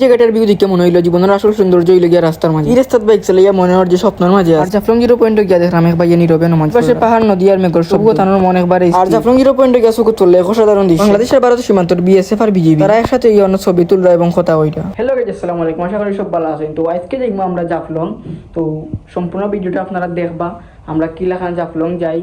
জায়গাটার ভিউ দেখে মনে হইল জীবনের আসল সৌন্দর্য হইল গিয়া রাস্তার মাঝে। এই রাস্তাত বাইক চালাইয়া মনে হওয়ার যে স্বপ্নের মাঝে আর জাফলং জিরো পয়েন্টে গিয়া দেখলাম এক বাইয়া নীরবে নমাজ পাশে পাহাড় নদী আর মেঘর সব তানোর মনে একবার আর জাফলং জিরো পয়েন্টে গিয়া চকুত চললে এক অসাধারণ দৃশ্য। বাংলাদেশের ভারত সীমান্তর বিএসএফ আর বিজিবি তারা একসাথে এই অন্য ছবি তুললো এবং কথা হইটা হ্যালো গাইজ আসসালামু আলাইকুম আশা করি সব ভালো আছেন। তো আজকে দেখব আমরা জাফলং। তো সম্পূর্ণ ভিডিওটা আপনারা দেখবা। আমরা কি লেখান জাফলং যাই।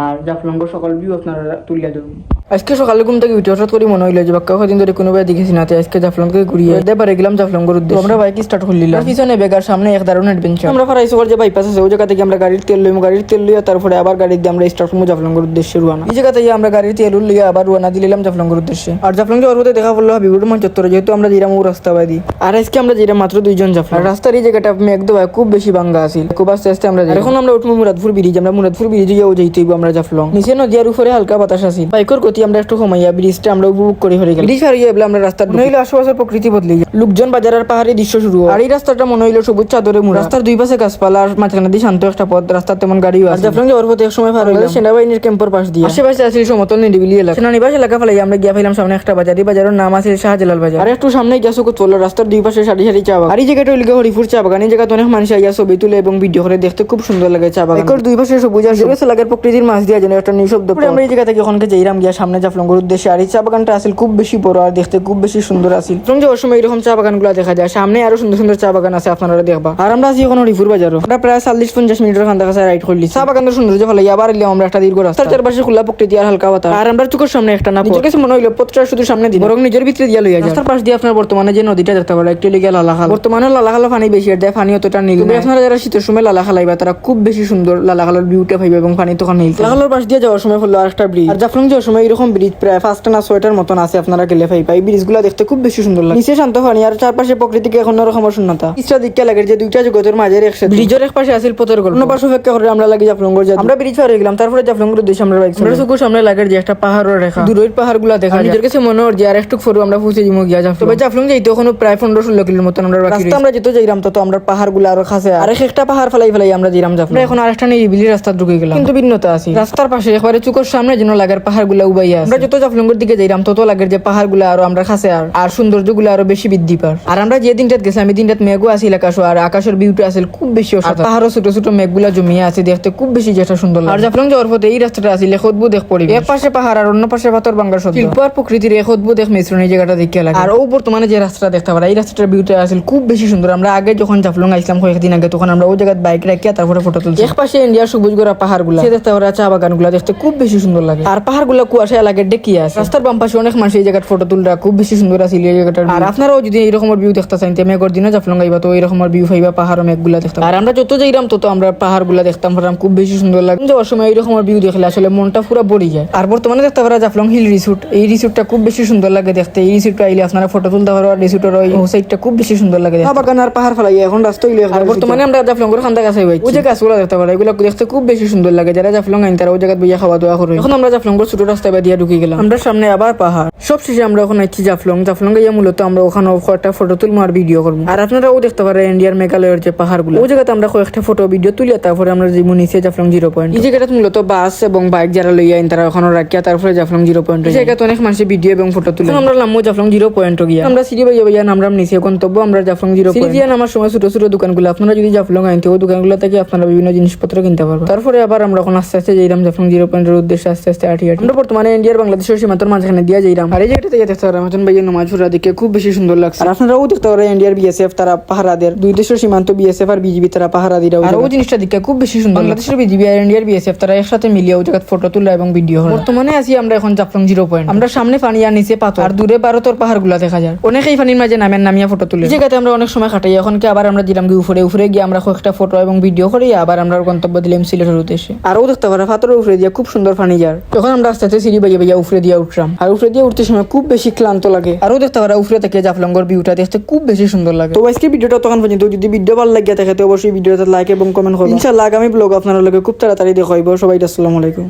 আর জাফলঙ্গ সকল ভিউ আপনারা তুলিয়া দেবো আজকে সকালে ঘুম থেকে উঠে হঠাৎ করে মনে হইল যে বাক্কা কদিন ধরে কোনো ভাই দেখেছি না আজকে জাফলং থেকে ঘুরিয়ে দেবারে গেলাম জাফলঙ্গর উদ্দেশ্যে। আমরা বাইক স্টার্ট করলিলাম। আর পিছনে বেগার সামনে এক দারুণ অ্যাডভেঞ্চার আমরা ফারাইছো যে বাইপাস আছে ওই জায়গা থেকে আমরা গাড়ির তেল লইম গাড়ির তেল লইয়া তারপরে আবার গাড়ি দিয়ে আমরা স্টার্ট করব জাফলঙ্গর উদ্দেশ্যে রুয়ানা। এই জায়গা থেকে আমরা গাড়ির তেল লইয়া আবার রুয়ানা দিলাম জাফলঙ্গর উদ্দেশ্যে। আর জাফলং যাওয়ার পথে দেখা পড়ল হাবিবুর মন চত্বরে যেহেতু আমরা জিরাম ও রাস্তা বাদি। আর আজকে আমরা জিরাম মাত্র দুইজন জাফলং। রাস্তার এই জায়গাটা মেঘ দেওয়া খুব বেশি বাঙ্গা আছিল। খুব আস্তে আস্তে আমরা এখন আমরা উঠবো মুরাদপুর ব্রিজ আমরা মুরাদপুর ব্রিজে যাও যাইতে হইবো আমরা জাফলং নিচে নদীর উপরে হালকা বাতাস আছিল বাইকের গতি আমরা একটু কমাইয়া ব্রিজটা আমরা উপভোগ করে হয়ে গেলাম ব্রিজ হারিয়ে এবার আমরা রাস্তার মনে হইল আশেপাশের প্রকৃতি বদলে। লোকজন বাজারের পাহাড়ি দৃশ্য শুরু হয়। আর এই রাস্তাটা মনে হইল সবুজ চাদরে মুড়া। রাস্তার দুই পাশে গাছপালা আর মাঝখানে দিয়ে শান্ত একটা পথ। রাস্তার তেমন গাড়িও আছে। জাফলং যাওয়ার পথে এক সময় পার হইলাম। সেনাবাহিনীর ক্যাম্পের পাশ দিয়ে। আশেপাশে আছে সমতল নিরিবিলি এলাকা। সেনানিবাস এলাকা ফেলাই আমরা গিয়া পাইলাম সামনে একটা বাজার। এই বাজারের নাম আছে শাহজালাল বাজার। আর একটু সামনে গিয়া চকুত পড়ল। রাস্তার দুই পাশে সারি সারি চা বাগান। আর এই জায়গাটা হইল হরিপুর চা বাগান। এই জায়গাতে অনেক মানুষ আইয়া ছবি তুলে এবং ভিডিও করে। দেখতে খুব সুন্দর লাগে চা বাগান। দুই পাশে সবুজ আর সবুজ এলাকার প্রকৃতির মাছ দিয়ে যেন একটা নিঃশব্দ। আমরা এই জায়গা থেকে ওখানকে যাইরাম গিয়া সামনে জাফলঙ্গর উদ্দেশ্যে আর এই চা বাগানটা আসলে খুব বেশি বড় আর দেখতে খুব বেশি সুন্দর আছিল। এবং যাওয়ার সময় এরকম চা বাগানগুলো দেখা যায় সামনে আরও সুন্দর সুন্দর চা বাগান আছে আপনারা দেখবা। আর আমরা আছি এখন হরিপুর বাজারও। আমরা প্রায় চল্লিশ পঞ্চাশ মিনিটের খান কাছে রাইড করলি। চা বাগানের সৌন্দর্য ফলে আবার এলাম আমরা একটা দীর্ঘ রাস্তা। চারপাশে খোলা প্রকৃতি আর হালকা বাতাস। আর আমরা চোখের সামনে একটা না নিজের কাছে মনে হইল পথটা শুধু সামনে দিন বরং নিজের ভিতরে দিয়া লইয়া রাস্তার পাশ দিয়ে আপনার বর্তমানে যে নদীটা দেখতে পারে একটু লেগে লালাখাল বর্তমানে লালা লালাখালা পানি বেশি আর দেয় পানি অতটা নীল আপনারা যারা শীতের সময় লালা লালাখালাইবা তারা খুব বেশি সুন্দর লালা লালাখালার ভিউটা পাইবে এবং পানি তখন নীল। লালাখালার পাশ দিয়ে যাওয়ার সময় হলো আরেকটা ব্রিজ আর জাফলং যাওয়ার সময় এরকম ব্রিজ প্রায় পাঁচটা না ছয়টার মতন আছে আপনারা গেলে পাইবা এই ব্রিজগুলো দেখতে খুব বেশি সুন্দর লাগে। নিচে শান্ত পানি আর চারপাশে প্রকৃতিকে এখন রকম শূন্যতা। ইচ্ছা দিকে লাগে যে দুইটা জগতের মাঝে একসাথে। ব্রিজের এক পাশে আছিল পথের গল্প। অন্য পাশে অপেক্ষা করে আমরা লাগি জাফলঙ্গর যাই। আমরা ব্রিজ পার হয়ে গেলাম তারপরে জাফলঙ্গর উদ্দেশ্যে আমরা বাইক আমরা চোখের সামনে লাগে যে একটা পাহাড়ের রেখা। দূরের পাহাড়গুলো দেখা নিজের কাছে মনে হয় যে আর একটু ফটো আমরা পৌঁছে যাব গিয়া জাফলং। তবে জাফলং যাইতে ওখানে প্রায় পনেরো ষোলো কিলোর মতন আমরা বাকি রাস্তা আমরা যেতে যাইরাম তত আমরা পাহাড় পাহাড়গুলো আরও কাছে আর একটা পাহাড় ফেলাই ফেলাই আমরা যাইরাম জাফলং। এখন আরেকটা নিরিবিলি রাস্তা ঢুকে গেলাম। কিন্তু ভিন্নতা আছে। রাস্তার পাশে একবারে চোখের সামনে যেন লাগার পাহাড়গুলো উবাইয়া আমরা যত জাফলঙ্গের দিকে যাইরাম তত লাগের যে পাহাড়গুলো আরও আমরা কাছে আর। আর সৌন্দর্যগুলো আরও বেশি বৃদ্ধি পার আর আমরা যে দিনটাত গেছিলাম এই দিনটাত মেঘও আছিল আকাশ আর আকাশের ভিউটা আছিল খুব বেশি পাহাড়ও ছোট ছোট মেঘগুলা জমিয়ে আছে দেখতে খুব বেশি যেটা সুন্দর আর জাফলং যাওয়ার পথে এই রাস্তাটা আছিল এক অদ্ভুত এক পরিবেশ এক পাশে পাহাড় আর অন্য পাশে পাথর বাঙ্গার শব্দ শিল্প আর প্রকৃতির এক অদ্ভুত এক মিশ্রণ এই জায়গাটা দেখে লাগে। আর ও বর্তমানে যে রাস্তাটা দেখতে পারা এই রাস্তাটার ভিউটা আছিল খুব বেশি সুন্দর। আমরা আগে যখন জাফলং আইছিলাম কয়েকদিন আগে তখন আমরা ওই জায়গায় বাইক রাখিয়া তারপরে ফটো তুলছি। এক পাশে ইন্ডিয়ার সবুজ গোড়া পাহাড়গুলো। সে দেখতে পারা চা বাগানগুলো দেখতে খুব বেশি সুন্দর লাগে। আর পাহাড়গুলো কুয়াশা লাগে ডেকি আছে রাস্তার বাম পাশে অনেক মানুষ এই জায়গার ফটো তুলরা খুব বেশি সুন্দর আছে এই জায়গাটার আর আপনারাও যদি এইরকমের ভিউ দেখতে চান তে মেঘর দিনে জাফলং আইবা তো এইরকমের ভিউ পাইবা পাহাড় মেঘগুলা দেখতে আর আমরা যত যাইরাম তত আমরা পাহাড়গুলা দেখতাম পারলাম খুব বেশি সুন্দর লাগে। যাওয়ার সময় এইরকমের ভিউ দেখলে আসলে মনটা পুরো ভরে যায়। আর বর্তমানে দেখতে পারা জাফলং হিল রিসোর্ট এই রিসোর্টটা খুব বেশি সুন্দর লাগে দেখতে। এই রিসোর্টটা আইলে আপনারা ফটো তুলতে পারো আর রিসোর্টের ওই সাইডটা খুব বেশি সুন্দর লাগে। বাগান আর পাহাড় ফেলাই এখন রাস্তা বর্তমানে আমরা জাফলঙ্গর খান্দা কাছে ওই যে গাছগুলো দেখতে পারো এগুলো দেখতে খুব বেশি সুন্দর লাগে। যারা জাফলং আইন তারা ওই জায়গায় বইয়া খাওয়া দাওয়া করে। এখন আমরা জাফলঙ্গর ছোট রাস্তায় দিয়ে ঢুকে গেলাম। আমরা সামনে আবার পাহাড়। সব শেষে আমরা ওখানে আইছি জাফলং। জাফলং গিয়ে মূলত আমরা ওখানে একটা ফটো তুলবো আর ভিডিও করব। আর আপনারাও দেখতে পারেন ইন্ডিয়ার মেঘালয়ের যে পাহাড়গুলো। ওই জায়গাতে আমরা কয়েকটা ফটো ভিডিও তুলে তারপরে আমরা যেমন নিচে জাফলং জিরো পয়েন্ট এই জায়গাটা মূলত বাস এবং বাইক যারা লইয়া আইন তারা ওখানে রাখিয়া তারপরে জাফলং জিরো পয়েন্ট এই জায়গাতে অনেক মানুষের ভিডিও এবং ফটো তুলে। আমরা নামবো জাফলং জিরো পয়েন্ট গিয়া। আমরা সিঁড়ি বাইয়া বাইয়া নামরাম নিচে গন্তব্য আমরা জাফলং জিরো পয়েন্ট গিয়া নামার সময় ছোট ছোট দোকানগুলো আপনারা যদি জাফলং আইনতে ওই দোকানগুলো থেকে আপনারা বিভিন্ন জিনিসপত্র কিনতে পারবেন তারপরে আবার আমরা এখন আস্তে আস্তে যাইরাম জাফলং জিরো পয়েন্টের উদ্দেশ্যে আস্তে আস্তে আটি আটি। আমরা বর্তমানে ইন্ডিয়ার বাংলাদেশের সীমান্তর মাঝখানে দিয়া যাইরাম আর এই জায়গাটা থেকে দেখতে পারেন মতন ভাইয়ের নমাজ ফুরা দেখে খুব বেশি সুন্দর লাগছে। আর আপনারাও দেখতে পারেন ইন্ডিয়ার বিএসএফ তারা পাহারাদের দুই দেশের সীমান্ত বিএসএফ আর বিজিবি তারা পাহারা দিরা আর ওই জিনিসটা দেখে খুব বেশি সুন্দর বাংলাদেশের বিজিবি আর ইন্ডিয়ার বিএসএফ তারা একসাথে মিলিয়ে ওই জায়গায় ফটো তোলা এবং ভিডিও বর্তমানে আছি আমরা এখন জাফলং জিরো পয়েন্ট। আমরা সামনে পানি আর নিচে পাথর। আর দূরে ভারতের পাহাড়গুলো দেখা যায়। অনেকেই পানির মাঝে নামেন নামিয়া ফটো তুলে। জায়গাতে আমরা অনেক সময় কাটাই এখন কি আবার আমরা দিলাম গিয়ে উপরে উপরে গিয়ে আমরা কয়েকটা ফটো এবং ভিডিও করি আবার আমরা গন্তব্য দিলাম সিলেটের উদ্দেশ্যে। আরও দেখতে পারে পাথরের উপরে দিয়া খুব সুন্দর ফার্নিচার তখন আমরা আস্তে আস্তে সিঁড়ি বাইয়া বাইয়া উফরে দিয়া উঠলাম আর উফরে দিয়ে উঠতে সময় খুব বেশি ক্লান্ত লাগে। আরও দেখতে পারা উফরে থেকে জাফলঙ্গর ভিউটা দেখতে খুব বেশি সুন্দর লাগে। তো আজকে ভিডিওটা তখন পর্যন্ত যদি ভিডিও ভালো লাগে থাকে তো অবশ্যই ভিডিওতে লাইক এবং কমেন্ট করুন ইনশাআল্লাহ আগামী ব্লগ আপনার লগে খুব তাড়াতাড়ি দেখাইব সবাই আসসালামু আলাইকুম।